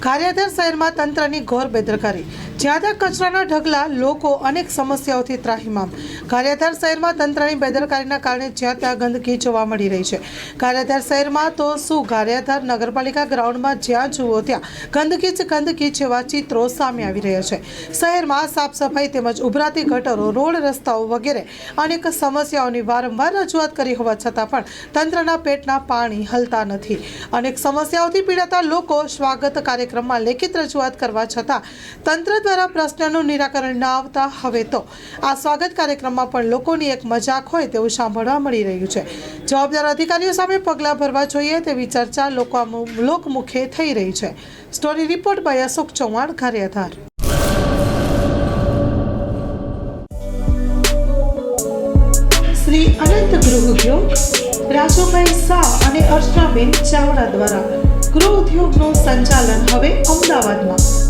કાર્યાધર શહેરમાં તંત્રની ઘોર બેદરકારી જ્યાં ત્યાં કચરાના ઢગલા લોકો અનેક સમસ્યાઓથી ત્રાહિમામ. કાર્યાધર શહેરમાં તંત્રની બેદરકારીના કારણે જ્યાં ત્યાં ગંદકી જોવા મળી રહી છે. કાર્યાધર શહેરમાં તો શું કાર્યાધર નગરપાલિકા ગ્રાઉન્ડમાં જ્યાં જુઓ ત્યાં ગંદકી જ ગંદકી જેવા ચિત્રો સામે આવી રહ્યા છે. શહેરમાં સાફ સફાઈ તેમજ ઉભરાતી ગટરો, રોડ રસ્તાઓ વગેરે અનેક સમસ્યાઓની વારંવાર રજૂઆત કરી હોવા છતાં પણ તંત્રના પેટના પાણી હલતા નથી. અનેક સમસ્યાઓથી પીડાતા લોકો સ્વાગત કાર્યક્રમમાં લેખિત રજૂઆત કરવા છતાં તંત્ર દ્વારા પ્રશ્નનું નિરાકરણ ન આવતા હવે તો. આ સ્વાગત કાર્યક્રમમાં પણ લોકોની એક મજાક હોય તેવું સાંભળવા મળી રહ્યું છે. જવાબદાર અધિકારીઓ સામે પગલાં ભરવા જોઈએ તેવી ચર્ચા લોકો લોકમુખે થઈ રહી છે. Story report by Ashok Chauhan કાર્યાધાર Shri Anant ગૃહ ઉદ્યોગ, રાજુભાઈ શાહ અને અર્ચનાબેન ચાવડા દ્વારા ગૃહ ઉદ્યોગનું સંચાલન હવે અમદાવાદમાં.